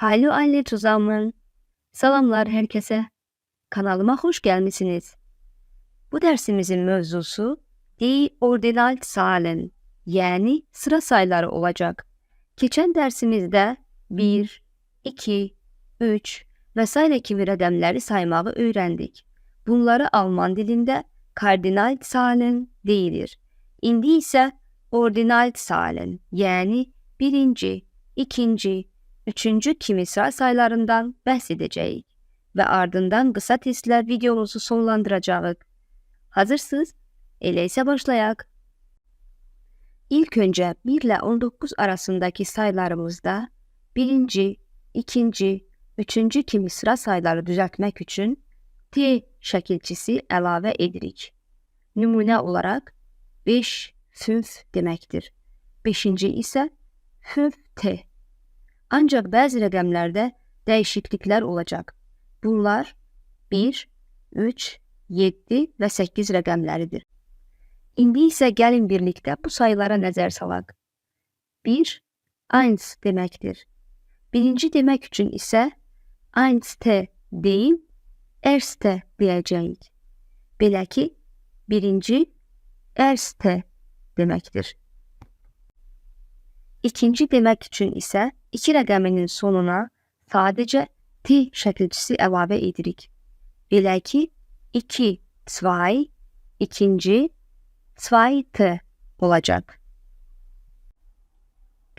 Hallo alle zusammen. Salamlar herkese. Kanalıma hoş gelmişsiniz. Bu dersimizin mevzusu die Ordinalzahlen yani sıra sayıları olacak. Geçen dersimizde 1, 2, 3 vesaire gibi rəqəmləri saymağı öğrendik. Bunları Alman dilinde Kardinalzahlen deyilir. İndi ise Ordinalzahlen yani birinci, ikinci, üçüncü sıra sayılarından bəhs edəcəyik və ardından qısa testlər videomuzu sonlandıracağıq. Hazırsınız? Elə isə başlayaq. İlk önce 1 ile 19 arasındaki sayılarımızda birinci, ikinci, üçüncü kimi sıra sayıları düzeltmek için T şəkilçisi əlavə edirik. Nümunə olaraq 5 fünf deməkdir. Beşinci isə fünf T. Ancak bazı rəqəmlərdə dəyişikliklər olacaq. Bunlar 1, 3, 7 və 8 rəqəmləridir. İndi isə gəlin birlikdə bu sayılara nəzər salaq. 1, 1 deməkdir. Birinci demək üçün isə 1T deyil, erste deyəcəyik. Belə ki, birinci erste deməkdir. İkinci demək üçün isə iki rəqəminin sonuna sadəcə T şəkilçisi əlavə edirik. Belə ki, 2, 2, ikinci, 2T olacaq.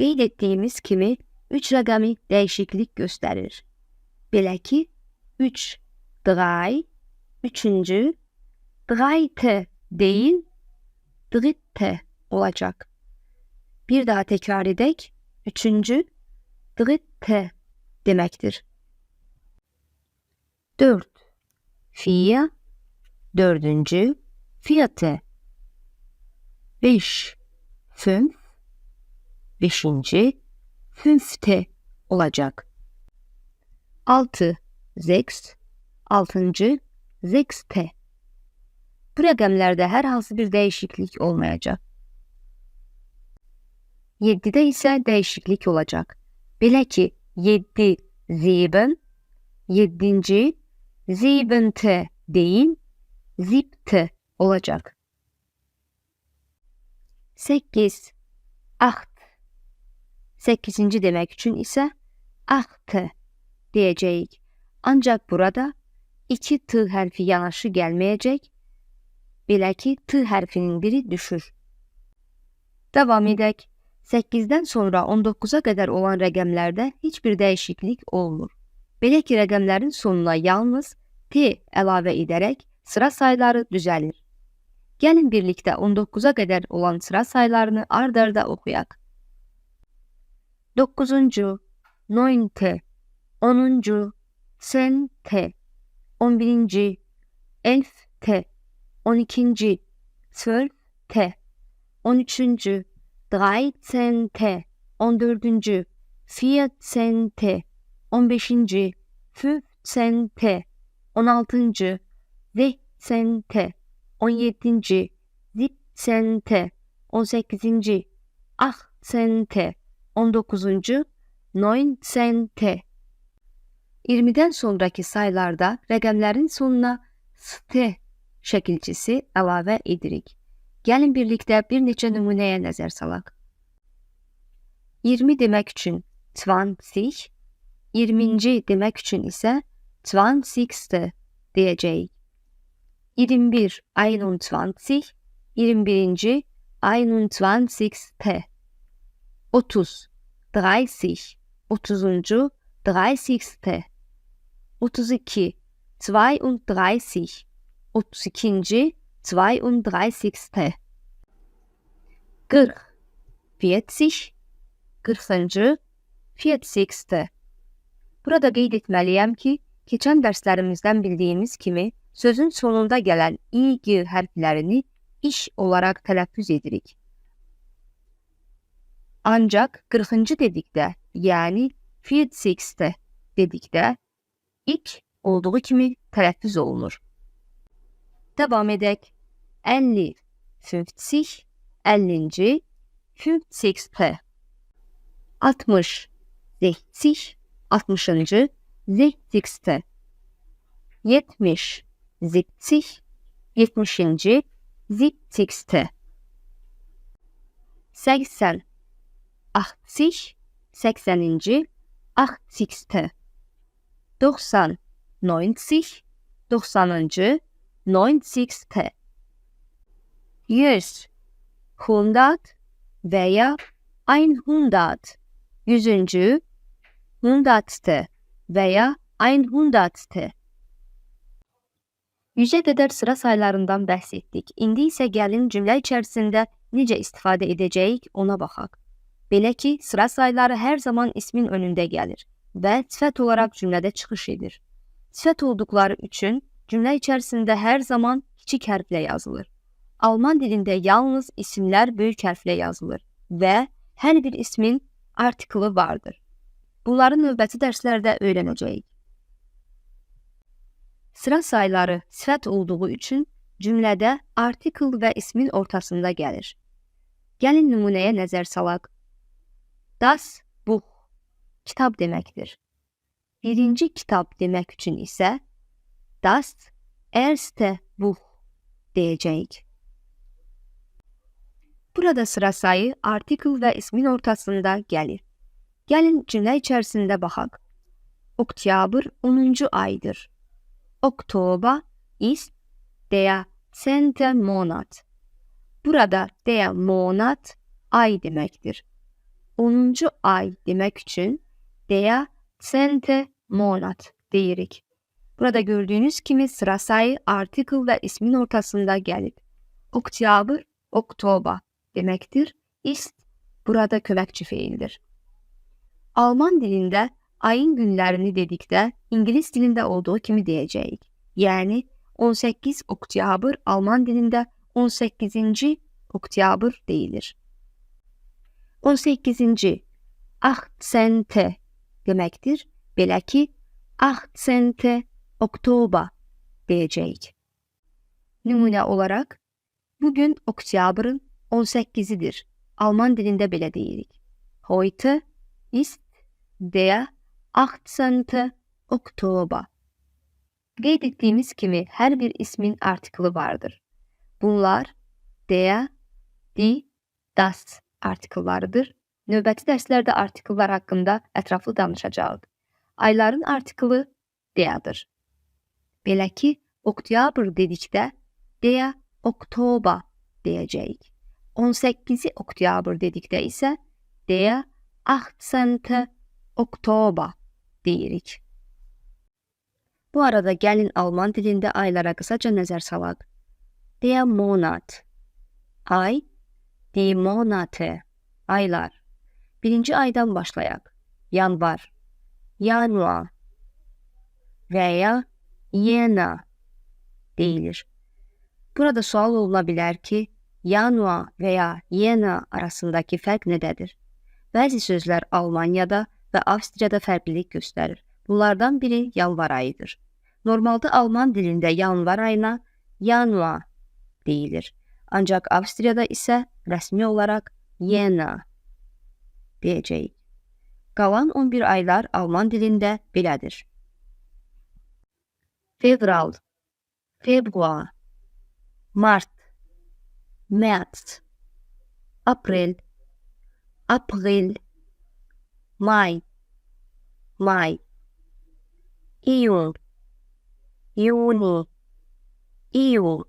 Qeyd etdiyimiz kimi 3 rəqəmi dəyişiklik göstərir. Belə ki, 3, 3, üçüncü, 3T değil, dritte olacak. Bir daha tekrar edek. Üçüncü, dritte demektir. 4. Vier, dördüncü, vierte. 5. Fünf, beşinci, fünfte olacak. 6. Sechs, altıncı, sechste. Bu rəqəmlərdə hər hansı bir dəyişiklik olmayacaq. 7-də isə dəyişiklik olacaq. Belə ki, 7 sieben, 7-ci siebente değil, siebte olacaq. 8 acht 8-ci demək üçün isə achte deyəcəyik. Ancaq burada iki t hərfi yanaşı gəlməyəcək. Belə ki, t hərfinin biri düşür. Davam edək. 8-dən sonra 19-a qədər olan rəqəmlərdə heç bir dəyişiklik olmur. Belə ki, rəqəmlərin sonuna yalnız t əlavə edərək sıra sayıları düzəlir. Gəlin birlikdə 19-a qədər olan sıra sayılarını ard-arda oxuyaq. 9-cu, 9T, 10-cu, sen T, 11. Elf T, 12. Zwölf T, 13. Dreizehn T, 14. Vierzehn T, 15. Fünfzehn T, 16. Sechzehn T, 17. Siebzehn T, 18. Achtzehn T, 19. Neunzehn T. 20'den sonraki sayılarda rəqəmlərin sonuna st şəkilçisi əlavə edirik. Gəlin birlikdə bir neçə nümunəyə nəzər salaq. 20 demək üçün 20, 20-ci demək üçün isə 20 deyəcəyik. 21, 21, 21-ci 21 30, 30, 30-cu 30 32, 32, 32. 32. 40, 40, 40. 40. Burada qeyd etməliyəm ki, keçən dərslərimizdən bildiyimiz kimi sözün sonunda gələn ig hərflərini iş olaraq tələffüz edirik. Ancaq 40-cı dedikdə, yəni 40 dedikdə ilk olduğu kimi telaffuz olunur. Devam edek. 50, 50, 50. 50. 60, 60, 60. Siebzigste. 70. Siebzig. 70. Siebzigste. 80. 80. 80. 80. 90. 90. 90. 90. 100. Hundat veya einhundert. Yüzüncü, hundertste veya einhundertste. Yüze qədər sıra saylarından bəhs etdik. İndi isə gəlin cümlə içərisində necə istifadə edəcəyik ona baxaq. Belə ki, sıra sayları hər zaman ismin önündə gəlir və sifət olaraq cümlədə çıxış edir. Sifət olduqları üçün cümlə içərisində hər zaman kiçik hərflə yazılır. Alman dilində yalnız isimlər böyük hərflə yazılır və hər bir ismin artiklı vardır. Bunları növbəti dərslərdə öyrənəcəyik. Sıra sayları sifət olduğu üçün cümlədə artikl və ismin ortasında gəlir. Gəlin nümunəyə nəzər salaq. Das Buch kitab deməkdir. Birinci kitab demək üçün isə das erste Buch deyəcəyik. Burada sıra sayı artikl və ismin ortasında gəlir. Gəlin cümlə içərisində baxaq. Oktyabr 10-cu aydır. Oktober ist der 10. Monat. Burada der Monat ay deməkdir. 10-cu ay demək üçün der 10. Monat deyirik. Burada gördüğünüz kimi sıra sayı artikl və ismin ortasında gəlir. Oktyabr, Oktober deməkdir. Ist burada köməkçi feildir. Alman dilində ayın günlərini dedikdə İngilis dilində olduğu kimi deyəcəyik. Yəni 18 oktyabr Alman dilində 18-ci oktyabr deyilir. 18-ci 18 deməkdir. Belə ki 18 oktober deyəcəyik. Nümunə olaraq bugün oktyabrın 18'idir. Alman dilində belə deyirik. Heute ist der 18. Oktober. Qeyd etdiyimiz kimi hər bir ismin artiklı vardır. Bunlar der, die, das artikllarıdır. Növbəti dərslərdə artikllar haqqında ətraflı danışacağıq. Ayların artiklı deyadır. Belə ki, oktyabr dedikdə deya oktober deyəcəyik. 18 oktyabr dedikdə isə der 18. Oktober deyirik. Bu arada gəlin Alman dilində aylara qısaca nəzər salaq. Der Monat ay, die Monate aylar. Birinci aydan başlayaq. Yanvar, Januar veya Yena deyilir. Burada sual oluna bilər ki, Yanua veya Yena arasındaki fərq nədədir? Bəzi sözlər Almaniyada və Avstriyada fərqlilik göstərir. Bunlardan biri yanvar ayıdır. Normalda Alman dilində yanvar ayına Yanua deyilir. Ancaq Avstriyada isə rəsmi olaraq Yena deyəcəyik. Qalan 11 aylar Alman dilində belədir. Fevral, Februar, Mart, März, April, April, Mai, Mai, Iun, Juni, Iun,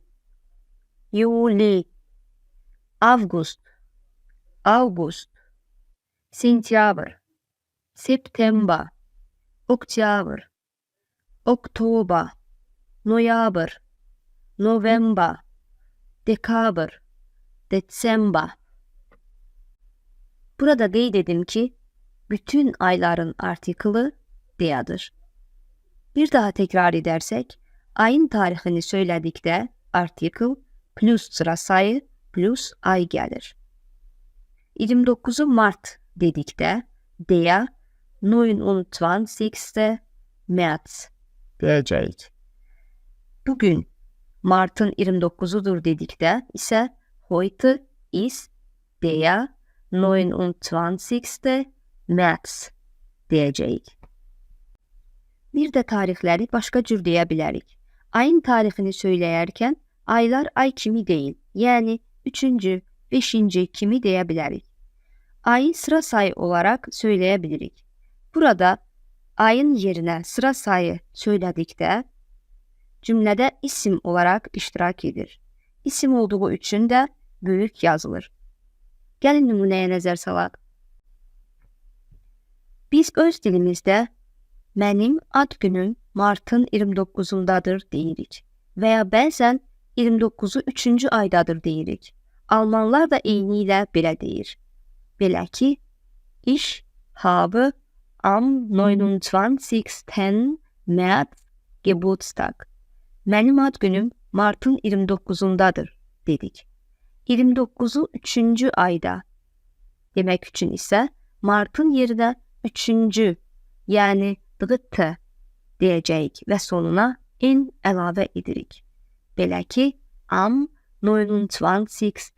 Juli, August, August, Сентябрь, September, Oktober, Oktober, Noyabr, November, Dekaber, December. Burada qeyd ki, bütün ayların artiklı deyadır. Bir daha tekrar edersek, ayın tarixini söylədikdə artikel plus sıra sayı plus ay gəlir. 29 Mart dedikdə der 29. März deyəcəyik. Bugün Mart'ın 29'udur dedikdə isə Heute ist der 29. März diyeceğiz. Bir də tarixləri başqa cür deyə. Ayın tarixini söyləyərkən aylar ay kimi deyil, yəni 3-cü, 5-ci kimi deyə bilərik. Ayı sıra sayı olaraq söyləyə. Burada ayın yerinə sıra sayı söylədikdə cümlədə isim olaraq iştirak edir. İsim olduğu üçün də böyük yazılır. Gəlin nümunəyə nəzər salaq. Biz öz dilimizdə mənim ad günüm martın 29-undadır deyirik və ya bəzən 29-u 3-cü aydadır deyirik. Almanlar da eyni ilə belə deyir. Belə ki, ich habe am 29. März Geburtstag. Mənim ad günüm martın 29-undadır dedik. 29-u 3-cü ayda demək üçün isə martın yerinə 3-cü, yəni dritte deyəcəyik və sonuna n əlavə edirik. Belə ki, am 29.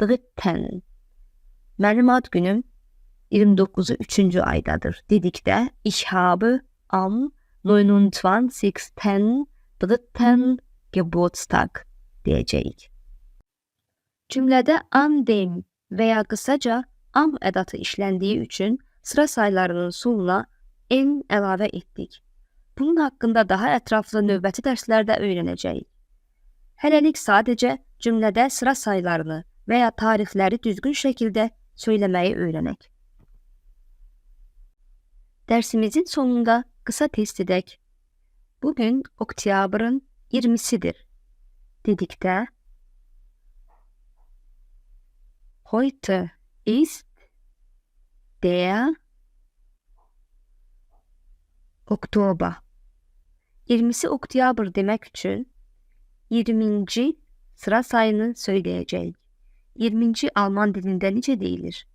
dritten. Mənim ad günüm 29'u 3. aydadır dedikdə ich habe am 29. dritten Geburtstag deyəcəyik. Cümlədə an dem və ya qısaca am ədatı işləndiyi üçün sıra saylarının sonuna n əlavə etdik. Bunun haqqında daha ətraflı növbəti dərslərdə öyrənəcəyik. Hələlik sadəcə cümlədə sıra saylarını və ya tarixləri düzgün şəkildə söyləməyi öyrənək. Dersimizin sonunda kısa test edek. Bugün oktyabrın 20'sidir. Dedikte Heute ist der Oktober. 20'si Oktyabr demek için 20. sıra sayını söyleyeceğiz. 20. Alman dilinde nice değildir?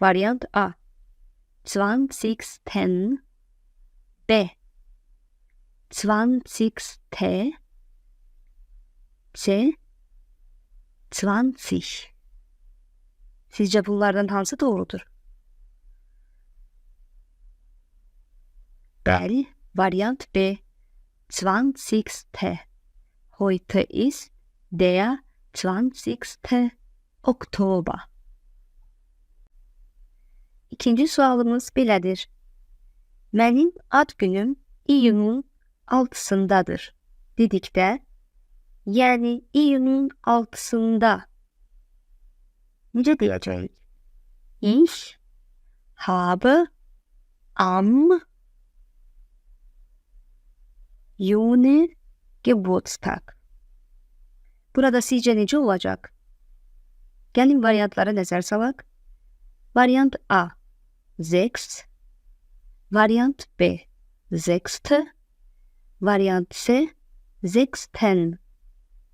Variant A 20. B 20. C 20. Sizce bunlardan hangisi doğrudur? Bel, Variant B 20. Heute ist der 20. Oktober. İkinci sualımız belədir. Mənim ad günüm iyunun 6-sındadır dedikdə, yəni iyunun 6-sında necə deyəcəyik? Ich habe am Juni Geburtstag. Burada sizcə necə olacaq? Gəlin variantlara nəzər salaq. Variant A 6, Variant B 6, Variant C 6.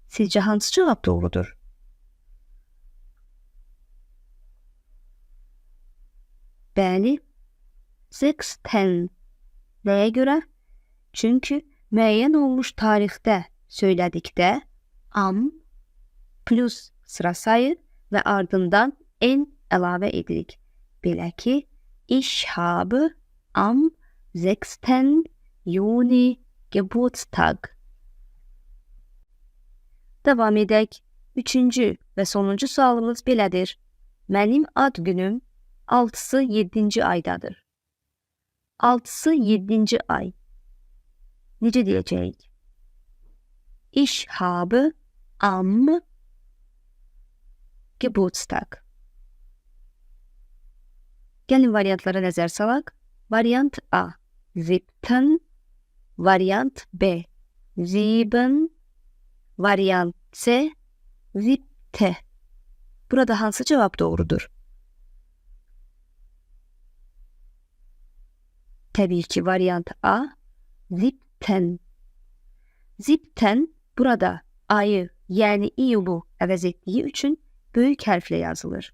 Sizce hangisi cevap doğrudur? Bəli, 6. Nəyə görə? Çünki müəyyən olmuş tarixdə söylədikdə am plus sıra sayı və ardından n əlavə edirik. Belə ki, Ich habe am 6. Juni Geburtstag. Devam edək. Üçüncü və sonuncu sualımız belədir. Mənim ad günüm 6-sı 7-ci aydadır. 6-sı 7-ci ay. Necə deyəcəyik? Ich habe am Geburtstag. Gəlin variantlara nəzər salaq. Variant A. Siebten. Variant B. Sieben. Variant C. Siebte. Burada hansı cevap doğrudur? Tabii ki variant A. Siebten. Siebten burada ayı yani iyulu əvəz etdiyi üçün böyük hərflə yazılır.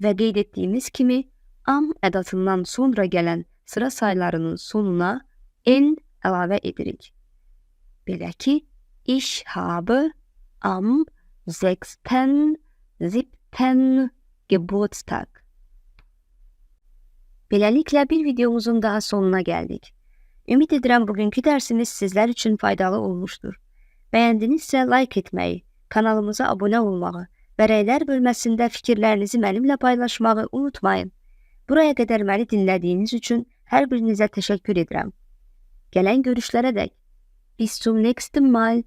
Və qeyd etdiyimiz kimi am ədatından sonra gələn sıra saylarının sonuna n əlavə edirik. Belə ki, ich habe am 6. 7. Geburtstag. Beləliklə bir videomuzun daha sonuna gəldik. Ümid edirəm bugünkü dərsimiz sizlər üçün faydalı olmuşdur. Bəyəndinizsə like etməyi, kanalımıza abunə olmağı və rəylər bölməsində fikirlərinizi mənimlə paylaşmağı unutmayın. Buraya qədər məni dinlədiyiniz üçün hər birinizə təşəkkür edirəm. Gələn görüşlərə dək. Bis zum nächsten Mal.